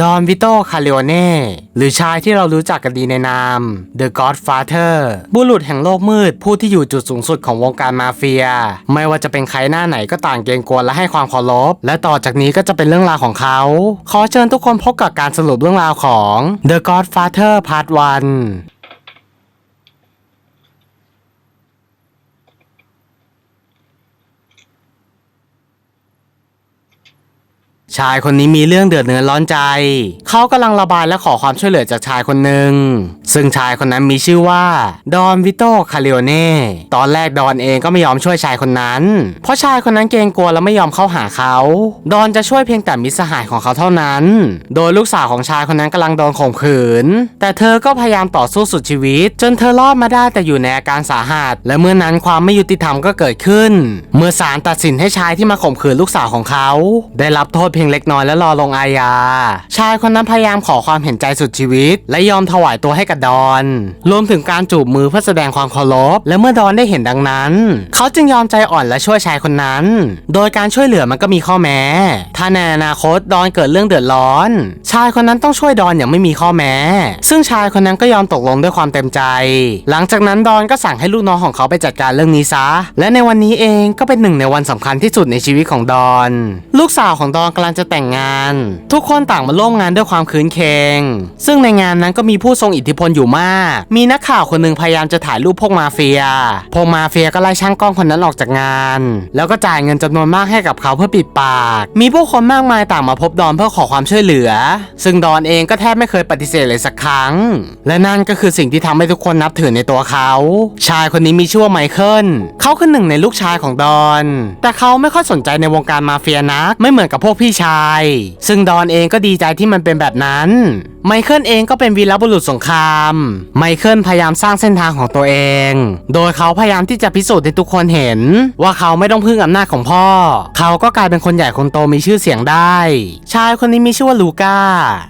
ดอนวิโตคาเลโอเน่หรือชายที่เรารู้จักกันดีในนาม The Godfather บุรุษแห่งโลกมืด ผู้ที่อยู่จุดสูงสุดของวงการมาเฟีย ไม่ว่าจะเป็นใครหน้าไหนก็ต่างเกรงกลัวและให้ความเคารพ และต่อจากนี้ก็จะเป็นเรื่องราวของเขา ขอเชิญทุกคนพบกับการสรุปเรื่องราวของ The Godfather Part 1 ชายคนนี้มีเรื่องเดือดเนื้อร้อนใจ เขากำลังระบายและขอความช่วยเหลือจากชายคนหนึ่ง ซึ่งชายคนนั้นมีชื่อว่า ดอนวิโตคาเลโอเน่ ตอนแรกดอนเองก็ไม่ยอมช่วยชายคนนั้น เพราะชายคนนั้นเกรงกลัวและไม่ยอมเข้าหาเขา ดอนจะช่วยเพียงแต่มิสหายของเขาเท่านั้น โดยลูกสาวของชายคนนั้นกำลังโดนข่มขืน แต่เธอก็พยายามต่อสู้สุดชีวิต จนเธอรอดมาได้แต่อยู่ในอาการสาหัส และเมื่อนั้นความไม่ยุติธรรมก็เกิดขึ้น เมื่อศาลตัดสินให้ชายที่มาข่มขืนลูกสาวของเขา ได้รับโทษเพียงเล็กน้อยและรอลงอาญา ชายคนนั้นพยายามขอความเห็นใจสุดชีวิต และยอมถวายตัวให้กับดอน รวมถึงการจูบมือเพื่อแสดงความเคารพ และเมื่อดอนได้เห็นดังนั้น เขาจึงยอมใจอ่อนและช่วยชายคนนั้น โดยการช่วยเหลือมันก็มีข้อแม้ ถ้าในอนาคตดอนเกิดเรื่องเดือดร้อน ชายคนนั้นต้องช่วยดอนอย่างไม่มีข้อแม้ ซึ่งชายคนนั้นก็ยอมตกลงด้วยความเต็มใจ หลังจากนั้นดอนก็สั่งให้ลูกน้องของเขาไปจัดการเรื่องนี้ซะ และในวันนี้เองก็เป็นหนึ่งในวันสำคัญที่สุดในชีวิตของดอน ลูกสาวของดอนกำลังจะแต่งงาน ทุกคนต่างมาร่วมงานด้วยความคืนเคง ซึ่งในงานนั้นก็มีผู้ทรงอิทธิพลอยู่มาก มีนักข่าวคนหนึ่งพยายามจะถ่ายรูปพวกมาเฟีย พวกมาเฟียก็ไล่ช่างกล้องคนนั้นออกจากงาน แล้วก็จ่ายเงินจำนวนมากให้กับเขาเพื่อปิดปาก มีผู้คนมากมายต่างมาพบดอนเพื่อขอความช่วยเหลือ ซึ่งดอนเองก็แทบไม่เคยปฏิเสธเลยสักครั้ง และนั่นก็คือสิ่งที่ทำให้ทุกคนนับถือในตัวเขา ชายคนนี้มีชื่อว่าไมเคิลเขาคือหนึ่งในลูกชายของดอน แต่เขาไม่ค่อยสนใจในวงการมาเฟียนัก ไม่เหมือนกับพวกพี่ชาย ซึ่งดอนเองก็ดีใจที่มันเป็นแบบนั้น ไมเคิลเองก็เป็นวีรบุรุษสงคราม ไมเคิลพยายามสร้างเส้นทางของตัวเอง โดยเขาพยายามที่จะพิสูจน์ให้ทุกคนเห็น ว่าเขาไม่ต้องพึ่งอำนาจของพ่อ เขาก็กลายเป็นคนใหญ่คนโตมีชื่อเสียงได้ ชายคนนี้มีชื่อว่าลูก้า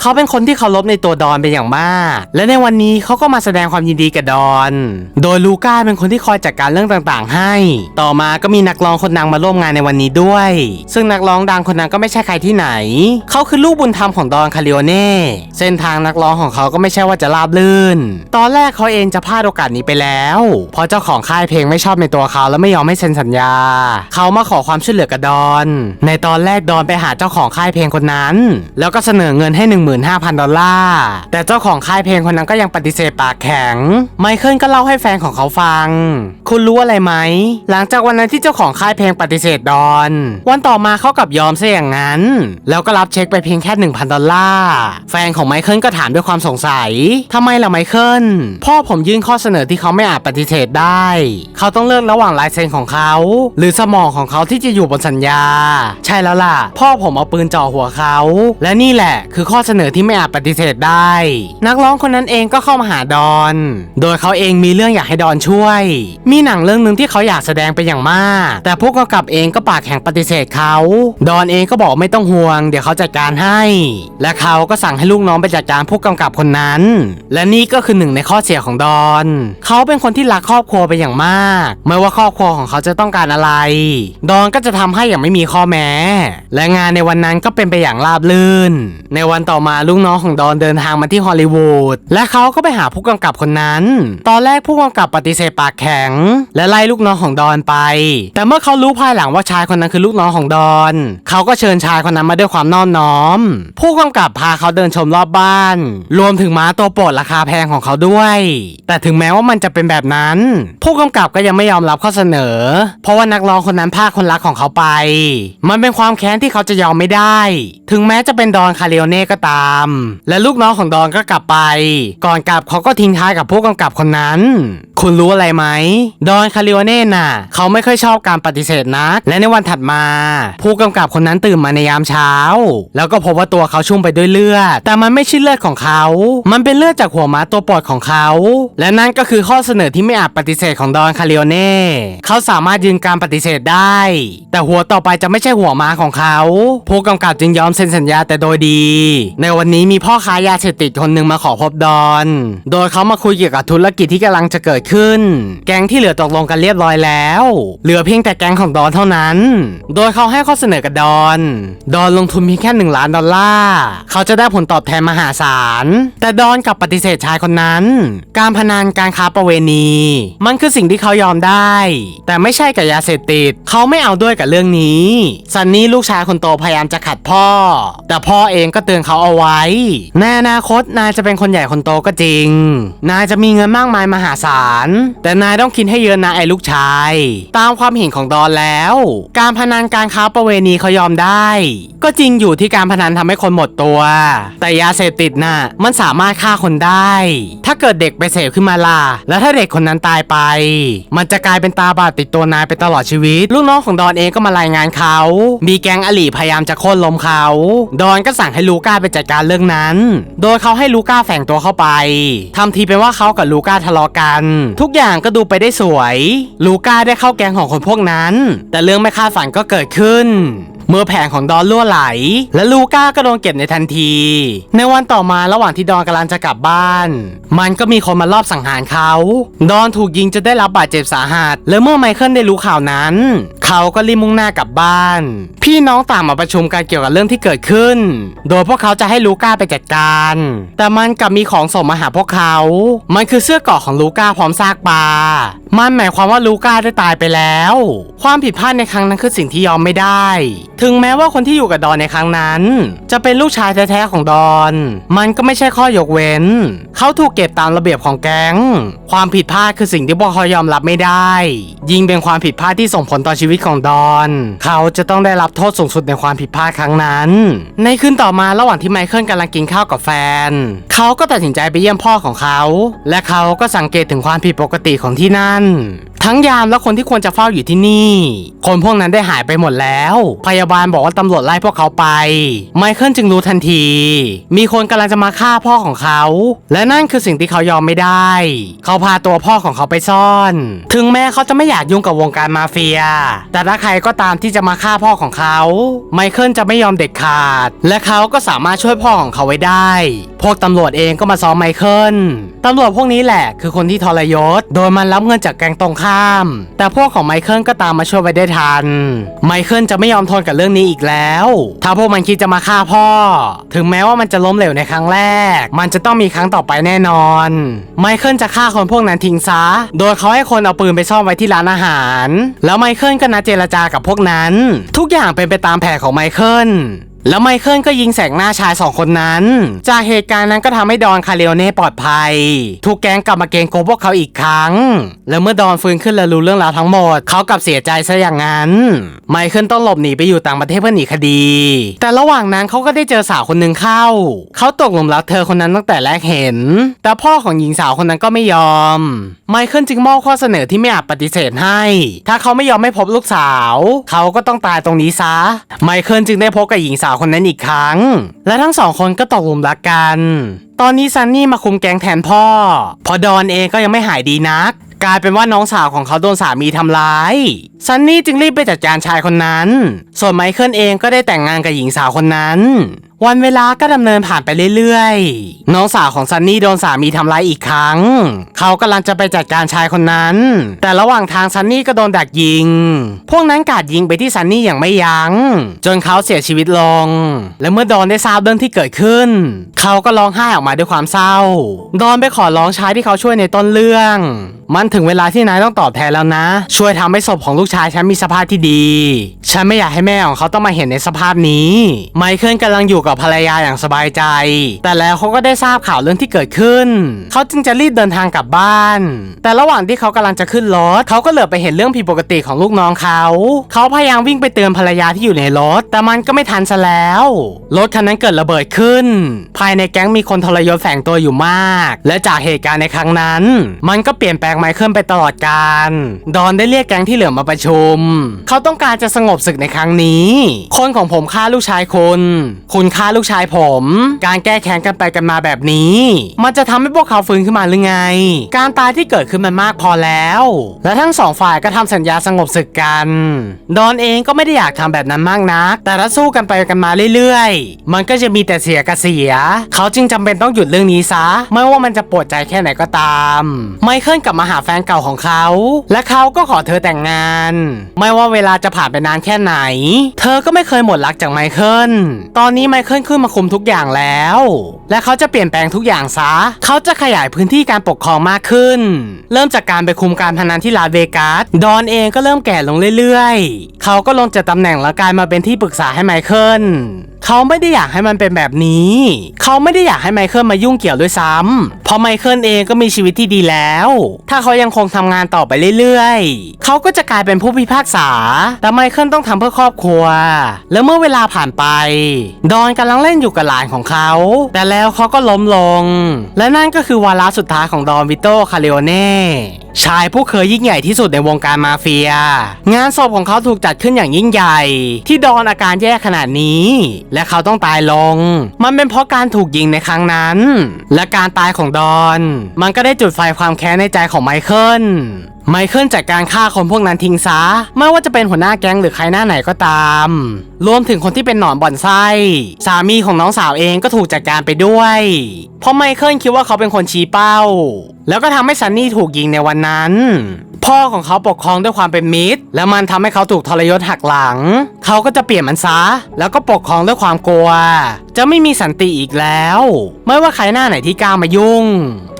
เขาเป็นคนที่เคารพในตัวดอนเป็นอย่างมาก และในวันนี้เขาก็มาแสดงความยินดีกับดอน โดยลูก้าเป็นคนที่คอยจัดการเรื่องต่างๆ ให้ ต่อมาก็มีนักร้องคนดังมาร่วมงานในวันนี้ด้วย ซึ่งนักร้องดังคนนั้นก็ไม่ใช่ใครที่ไหน เขาคือลูกบุญธรรมของดอนคาริโอเน่เส้นทางนักร้องของเขาก็ไม่ใช่ว่าจะราบลื่น ตอนแรกเขาเองจะพลาดโอกาสนี้ไปแล้ว เพราะเจ้าของค่ายเพลงไม่ชอบในตัวเขาและไม่ยอมให้เซ็นสัญญา เขามาขอความช่วยเหลือกับดอน ในตอนแรกดอนไปหาเจ้าของค่ายเพลงคนนั้น แล้วก็เสนอเงินให้ 15,000 ดอลลาร์แต่เจ้าของค่ายเพลงคนนั้นก็ยังปฏิเสธปากแข็ง ไมเคิลก็เล่าให้แฟนของเขาฟัง คุณรู้อะไรไหม หลังจากวันนั้นที่เจ้าของค่ายเพลงปฏิเสธดอน วันต่อมาเขากลับยอมซะอย่างนั้นแล้วก็รับเช็คไปเพียงแค่ 1,000 ดอลลาร์ แฟนของไมเคิลก็ถามด้วยความสงสัยทำไมล่ะไมเคิล พ่อผมยื่นข้อเสนอที่เขาไม่อาจปฏิเสธได้ เขาต้องเลือกระหว่างลายเซ็นของเขา หรือสมองของเขาที่จะอยู่บนสัญญา ใช่แล้วล่ะ พ่อผมเอาปืนจ่อหัวเขา และนี่แหละ คือข้อเสนอที่ไม่อาจปฏิเสธได้ นักร้องคนนั้นเองก็เข้ามาหาดอน โดยเขาเองมีเรื่องอยากให้ดอนช่วย มีหนังเรื่องหนึ่งที่เขาอยากแสดงเป็นอย่างมาก แต่ผู้กำกับเองก็ปากแข็งปฏิเสธเขา ดอนเองก็บอกไม่ต้องห่วง เดี๋ยวเขาจัดการให้ และเขาก็สั่งให้ลูกน้องไปจัดการผู้กำกับคนนั้น และนี่ก็คือหนึ่งในข้อเสียของดอน เขาเป็นคนที่รักครอบครัวเป็นอย่างมาก ไม่ว่าครอบครัวของเขาจะต้องการอะไร ดอนก็จะทำให้อย่างไม่มีข้อแม้ และงานในวันนั้นก็เป็นไปอย่างราบรื่น ในวันต่อมาลูกน้องของดอนเดินทางมาที่ฮอลลีวูดและเขาก็ไปหาผู้กำกับคนนั้น ตอนแรกผู้กำกับปฏิเสธปากแข็ง และไล่ลูกน้องของดอนไป แต่เมื่อเขารู้ภายหลังว่าชายคนนั้นคือลูกน้องของดอน เขาก็เชิญชายคนนั้นมาด้วยความนอบน้อม ผู้กำกับพาเขาเดินชมรอบบ้าน รวมถึงม้าตัวโปรดราคาแพงของเขาด้วย แต่ถึงแม้ว่ามันจะเป็นแบบนั้น ผู้กำกับก็ยังไม่ยอมรับข้อเสนอ เพราะว่านักร้องคนนั้นพาคนรักของเขาไป มันเป็นความแค้นที่เขาจะยอมไม่ได้ ถึงแม้จะเป็นดอนคาเรโอเน่ก็ตาม และลูกน้องของดอนก็กลับไป ก่อนกลับเขาก็ทิ้งท้ายกับผู้กำกับคนนั้น คุณรู้อะไรไหม ดอนคาริโอเน่น่ะ เขาไม่ค่อยชอบการปฏิเสธนัก และในวันถัดมา ผู้กำกับคนนั้นตื่นมาในยามเช้า แล้วก็พบว่าตัวเขาชุ่มไปด้วยเลือด แต่มันไม่ใช่เลือดของเขา มันเป็นเลือดจากหัวม้าตัวปรดของเขา และนั่นก็คือข้อเสนอที่ไม่อาจปฏิเสธของดอนคาริโอเน่เขาสามารถยืนการปฏิเสธได้ แต่หัวต่อไปจะไม่ใช่หัวม้าของเขา ผู้กำกับจึงยอมเซ็นสัญญาแต่โดยดี ในวันนี้มีพ่อค้ายาเสพติดคนหนึ่งมาขอพบดอน โดยเขามาคุยเกี่ยวกับธุรกิจที่กำลังจะเกิดขึ้น แก๊งที่เหลือตกลงกันเรียบร้อยแล้ว เหลือเพียงแต่แก๊งของดอนเท่านั้น โดยเขาให้ข้อเสนอกับดอน ดอนลงทุนเพียงแค่หนึ่งล้านดอลลาร์เขาจะได้ผลตอบแทนมหาศาล แต่ดอนกลับปฏิเสธชายคนนั้น การพนันการค้าประเวณี มันคือสิ่งที่เขายอมได้ แต่ไม่ใช่กับยาเสพติด เขาไม่เอาด้วยกับเรื่องนี้ ซันนี่ลูกชายคนโตพยายามจะขัดพ่อ แต่พ่อเองก็เตือนเขาเอาไว้ ในอนาคตนายจะเป็นคนใหญ่คนโตก็จริง นายจะมีเงินมากมายมหาศาลแต่นายต้องคิดให้เยอะนะไอ้ลูกชาย ตามความเห็นของดอนแล้ว การพนันการค้าประเวณีเขายอมได้ ก็จริงอยู่ที่การพนันทำให้คนหมดตัว แต่ยาเสพติดน่ะมันสามารถฆ่าคนได้ ถ้าเกิดเด็กไปเสพขึ้นมาล่ะแล้วถ้าเด็กคนนั้นตายไป มันจะกลายเป็นตาบาดติดตัวนายไปตลอดชีวิต ลูกน้องของดอนเองก็มารายงานเขา มีแก๊งอลีพยายามจะโค่นล้มเขา ดอนก็สั่งให้ลูก้าไปจัดการเรื่องนั้น โดยเขาให้ลูก้าแฝงตัวเข้าไปทำทีเป็นว่าเขากับลูก้าทะเลาะกันทุกอย่างก็ดูไปได้สวย ลูก้าได้เข้าแกงของคนพวกนั้น แต่เรื่องไม่คาดฝันก็เกิดขึ้นเมื่อแผงของดอนล่วไหล และลูก้าก็โดนเก็บในทันที ในวันต่อมาระหว่างที่ดอนกำลังจะกลับบ้าน มันก็มีคนมารอบสังหารเขา ดอนถูกยิงจนได้รับบาดเจ็บสาหัส และเมื่อไมเคิลได้รู้ข่าวนั้น เขาก็รีบมุ่งหน้ากลับบ้าน พี่น้องต่างมาประชุมกันเกี่ยวกับเรื่องที่เกิดขึ้น โดยพวกเขาจะให้ลูก้าไปจัดการ แต่มันกลับมีของส่งมาหาพวกเขา มันคือเสื้อเกาะของลูก้าพร้อมซากปลา มันหมายความว่าลูก้าได้ตายไปแล้ว ความผิดพลาดในครั้งนั้นคือสิ่งที่ยอมไม่ได้ ถึงแม้ว่าคนที่อยู่กับดอนในครั้งนั้น จะเป็นลูกชายแท้ๆของดอน มันก็ไม่ใช่ข้อยกเว้น เขาถูกเก็บตามระเบียบของแก๊ง ความผิดพลาดคือสิ่งที่พวกเขายอมรับไม่ได้ ยิ่งเป็นความผิดพลาดที่ส่งผลต่อชีวิตตของดอน เขาจะต้องได้รับโทษสูงสุดในความผิดพลาดครั้งนั้น ในคืนต่อมาระหว่างที่ไมเคิลกำลังกินข้าวกับแฟน เขาก็ตัดสินใจไปเยี่ยมพ่อของเขา และเขาก็สังเกตถึงความผิดปกติของที่นั่นทั้งยามและคนที่ควรจะเฝ้าอยู่ที่นี่ คนพวกนั้นได้หายไปหมดแล้ว พยาบาลบอกว่าตำรวจไล่พวกเขาไป ไมเคิลจึงรู้ทันที มีคนกำลังจะมาฆ่าพ่อของเขา และนั่นคือสิ่งที่เขายอมไม่ได้ เขาพาตัวพ่อของเขาไปซ่อน ถึงแม้เขาจะไม่อยากยุ่งกับวงการมาเฟีย แต่ถ้าใครก็ตามที่จะมาฆ่าพ่อของเขา ไมเคิลจะไม่ยอมเด็ดขาด และเขาก็สามารถช่วยพ่อของเขาไว้ได้ พวกตำรวจเองก็มาซ้อมไมเคิลตำรวจพวกนี้แหละ คือคนที่ทรยศ โดยมันรับเงินจากแกงตรงข้าม แต่พวกของไมเคิลก็ตามมาช่วยไว้ได้ทัน ไมเคิลจะไม่ยอมทนกับเรื่องนี้อีกแล้ว ถ้าพวกมันคิดจะมาฆ่าพ่อ ถึงแม้ว่ามันจะล้มเหลวในครั้งแรก มันจะต้องมีครั้งต่อไปแน่นอน ไมเคิลจะฆ่าคนพวกนั้นทิ้งซะ โดยเขาให้คนเอาปืนไปซ่อนไว้ที่ร้านอาหาร แล้วไมเคิลก็นัดเจรจากับพวกนั้น ทุกอย่างเป็นไปตามแผนของไมเคิล แล้วไมเคิลก็ยิงแสกหน้าชายสองคนนั้น จากเหตุการณ์นั้นก็ทำให้ดอนคาเรโอเน่ปลอดภัยทุกแก๊งกลับมาเกงโกพวกเขาอีกครั้ง แล้วเมื่อดอนฟื้นขึ้นและรู้เรื่องราวทั้งหมด เขากลับเสียใจซะอย่างนั้น ไมเคิลต้องหลบหนีไปอยู่ต่างประเทศเพื่อหนีคดี แต่ระหว่างนั้นเขาก็ได้เจอสาวคนหนึ่งเข้า เขาตกหลุมรักเธอคนนั้นตั้งแต่แรกเห็น แต่พ่อของหญิงสาวคนนั้นก็ไม่ยอม ไมเคิลจึงมอบข้อเสนอที่ไม่อาจปฏิเสธให้ ถ้าเขาไม่ยอมไม่พบลูกสาว เขาก็ต้องตายตรงนี้ซะ ไมเคิลจึงได้พบกับหญิงสาวาวคนนั้นอีกครั้ง และทั้งสองคนก็ตกหลุมรักกัน ตอนนี้ซันนี่มาคุมแก๊งแทนพ่อ พอดอนเองก็ยังไม่หายดีนัก กลายเป็นว่าน้องสาวของเขาโดนสามีทำร้าย ซันนี่จึงรีบไปจัดการชายคนนั้น ส่วนไมเคิลเองก็ได้แต่งงานกับหญิงสาวคนนั้น วันเวลาก็ดำเนินผ่านไปเรื่อยๆ น้องสาวของซันนี่โดนสามีทำร้ายอีกครั้ง เขากำลังจะไปจัดการชายคนนั้น แต่ระหว่างทางซันนี่ก็โดนดักยิง พวกนั้นกาดยิงไปที่ซันนี่อย่างไม่ยัง้ง จนเขาเสียชีวิตลง และเมื่อดอนได้ทราบเรื่องที่เกิดขึ้น เขาก็ร้องไห้ออกมาด้วยความเศร้า ดอนไปขอร้องชายที่เขาช่วยในต้นเรื่อง มันถึงเวลาที่นายต้องตอบแทนแล้วนะ ช่วยทำให้ศพของลูกชายฉันมีสภาพที่ดี ฉันไม่อยากให้แม่ของเขาต้องมาเห็นในสภาพนี้ ไมเคิลกำลังอยู่กับกับภรรยาอย่างสบายใจ แต่แล้วเขาก็ได้ทราบข่าวเรื่องที่เกิดขึ้น เขาจึงจะรีบเดินทางกลับบ้าน แต่ระหว่างที่เขากำลังจะขึ้นรถเขาก็เหลือบไปเห็นเรื่องผิดปกติของลูกน้องเขา เขาพยายามวิ่งไปเตือนภรรยาที่อยู่ในรถ แต่มันก็ไม่ทันซะแล้ว รถคันนั้นเกิดระเบิดขึ้น ภายในแก๊งมีคนทรยศแฝงตัวอยู่มาก และจากเหตุการณ์ในครั้งนั้น มันก็เปลี่ยนแปลงไมเคิลไปตลอดกาลดอนได้เรียกแก๊งที่เหลือมาประชุม เขาต้องการจะสงบศึกในครั้งนี้ คนของผมฆ่าลูกชายคุณ คุณฆ่าลูกชายผม การแก้แค้นกันไปกันมาแบบนี้ มันจะทำให้พวกเขาฟื้นขึ้นมาหรือไง การตายที่เกิดขึ้นมันมากพอแล้ว และทั้งสองฝ่ายก็ทำสัญญาสงบศึกกัน ดอนเองก็ไม่ได้อยากทำแบบนั้นมากนัก แต่ถ้าสู้กันไปกันมาเรื่อยๆ มันก็จะมีแต่เสียกับเสีย เขาจึงจำเป็นต้องหยุดเรื่องนี้ซะ ไม่ว่ามันจะปวดใจแค่ไหนก็ตาม ไมเคิลกลับมาหาแฟนเก่าของเขา และเขาก็ขอเธอแต่งงาน ไม่ว่าเวลาจะผ่านไปนานแค่ไหน เธอก็ไม่เคยหมดรักจากไมเคิล ตอนนี้ไมเคิลขึ้นมาคุมทุกอย่างแล้ว และเขาจะเปลี่ยนแปลงทุกอย่างซะ เขาจะขยายพื้นที่การปกครองมากขึ้น เริ่มจากการไปคุมการพนันที่ลาสเวกัส ดอนเองก็เริ่มแก่ลงเรื่อยๆ เขาก็ลงจากตำแหน่งและกลายมาเป็นที่ปรึกษาให้ไมเคิลเขาไม่ได้อยากให้มันเป็นแบบนี้ เขาไม่ได้อยากให้ไมเคิลมายุ่งเกี่ยวด้วยซ้ำเพราะไมเคิลเองก็มีชีวิตที่ดีแล้ว ถ้าเขายังคงทำงานต่อไปเรื่อยๆ เขาก็จะกลายเป็นผู้พิพากษา แต่ไมเคิลต้องทำเพื่อครอบครัว แล้วเมื่อเวลาผ่านไป ดอนกำลังเล่นอยู่กับหลานของเขา แต่แล้วเขาก็ล้มลง และนั่นก็คือวาระสุดท้ายของดอนวิโตคาเลโอเน่ชายผู้เคยยิ่งใหญ่ที่สุดในวงการมาเฟีย งานศพของเขาถูกจัดขึ้นอย่างยิ่งใหญ่ ที่ดอนอาการแย่ขนาดนี้และเขาต้องตายลง มันเป็นเพราะการถูกยิงในครั้งนั้น และการตายของดอน มันก็ได้จุดไฟความแค้นในใจของไมเคิลไมเคิลจัดการฆ่าคนพวกนั้นทิ้งซะ ไม่ว่าจะเป็นหัวหน้าแก๊งหรือใครหน้าไหนก็ตาม รวมถึงคนที่เป็นหนอนบ่อนไส้ สามีของน้องสาวเองก็ถูกจัดการไปด้วย เพราะไมเคิลคิดว่าเขาเป็นคนชี้เป้า แล้วก็ทำให้ซันนี่ถูกยิงในวันนั้น พ่อของเขาปกครองด้วยความเป็นมิตร และมันทำให้เขาถูกทรยศหักหลัง เขาก็จะเปลี่ยนมันซะ แล้วก็ปกครองด้วยความกลัว จะไม่มีสันติอีกแล้ว ไม่ว่าใครหน้าไหนที่กล้ามายุ่ง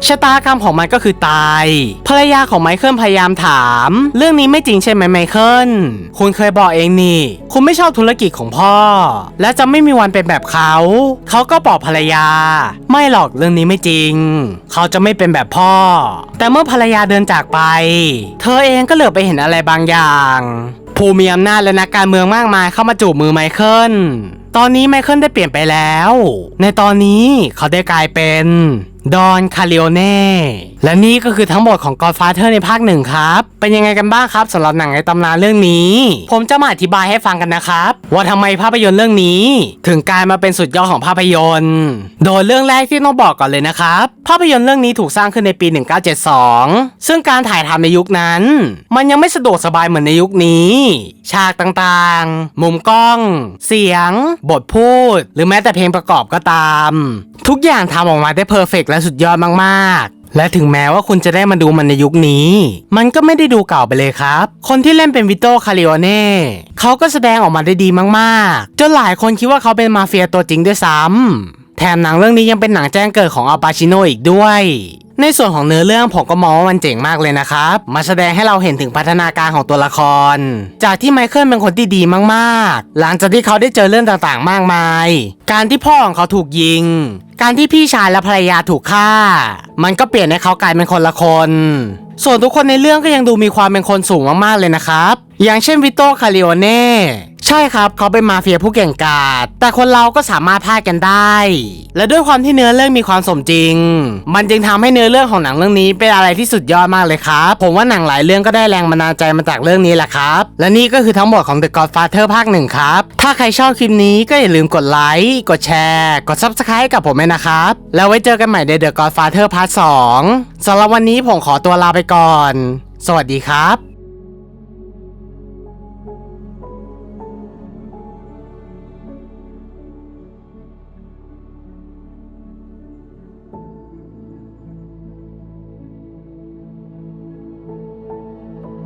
ชะตากรรมของมันก็คือตาย ภรรยาของไมเคิลพยายามถาม เรื่องนี้ไม่จริงใช่ไหมไมเคิลคุณเคยบอกเองนี่ คุณไม่ชอบธุรกิจของพ่อ และจะไม่มีวันเป็นแบบเขา เขาก็บอกภรรยา ไม่หรอกเรื่องนี้ไม่จริง เขาจะไม่เป็นแบบพ่อ แต่เมื่อภรรยาเดินจากไป เธอเองก็เหลือบไปเห็นอะไรบางอย่าง ผู้มีอำนาจและนักการเมืองมากมายเข้ามาจูบมือไมเคิล ตอนนี้ไมเคิลได้เปลี่ยนไปแล้ว ในตอนนี้เขาได้กลายเป็น ดอนคาริโอเน่และนี่ก็คือทั้งหมดของ Godfather ในภาคหนึ่งครับ เป็นยังไงกันบ้างครับสำหรับหนังในตำนานเรื่องนี้ ผมจะมาอธิบายให้ฟังกันนะครับ ว่าทำไมภาพยนตร์เรื่องนี้ ถึงกลายมาเป็นสุดยอดของภาพยนตร์ โดยเรื่องแรกที่ต้องบอกก่อนเลยนะครับ ภาพยนตร์เรื่องนี้ถูกสร้างขึ้นในปี 1972 ซึ่งการถ่ายทำในยุคนั้น มันยังไม่สะดวกสบายเหมือนในยุคนี้ ฉากต่างๆ มุมกล้อง เสียง บทพูด หรือแม้แต่เพลงประกอบก็ตาม ทุกอย่างทำออกมาได้เพอร์เฟกต์และสุดยอดมากๆ และถึงแม้ว่าคุณจะได้มาดูมันในยุคนี้ มันก็ไม่ได้ดูเก่าไปเลยครับ คนที่เล่นเป็นวิโตคาริโอเน่เขาก็แสดงออกมาได้ดีมากๆ จนหลายคนคิดว่าเขาเป็นมาเฟียตัวจริงด้วยซ้ำแถมหนังเรื่องนี้ยังเป็นหนังแจ้งเกิดของอัลปาชิโนอีกด้วย ในส่วนของเนื้อเรื่องผมก็มองว่ามันเจ๋งมากเลยนะครับ มาแสดงให้เราเห็นถึงพัฒนาการของตัวละคร จากที่ไมเคิลเป็นคนที่ดีมากๆ หลังจากที่เขาได้เจอเรื่องต่างๆ มากมาย การที่พ่อของเขาถูกยิง การที่พี่ชายและภรรยาถูกฆ่า มันก็เปลี่ยนให้เขากลายเป็นคนละคน ส่วนทุกคนในเรื่องก็ยังดูมีความเป็นคนสูงมากๆเลยนะครับ อย่างเช่นวิโตคาริโอเน่ใช่ครับ เขาเป็นมาเฟียผู้เก่งกาจแต่คนเราก็สามารถพลาดกันได้ และด้วยความที่เนื้อเรื่องมีความสมจริง มันจึงทำให้เนื้อเรื่องของหนังเรื่องนี้เป็นอะไรที่สุดยอดมากเลยครับ ผมว่าหนังหลายเรื่องก็ได้แรงบันดาลใจมาจากเรื่องนี้แหละครับ และนี่ก็คือทั้งหมดของ The Godfather ภาคหนึ่งครับ ถ้าใครชอบคลิปนี้ก็อย่าลืมกดไลค์กดแชร์ กด Subscribe ให้กับผมด้วยนะครับ แล้วไว้เจอกันใหม่ใน The Godfather ภาค2สำหรับวันนี้ผมขอตัวลาไปก่อน สวัสดีครับ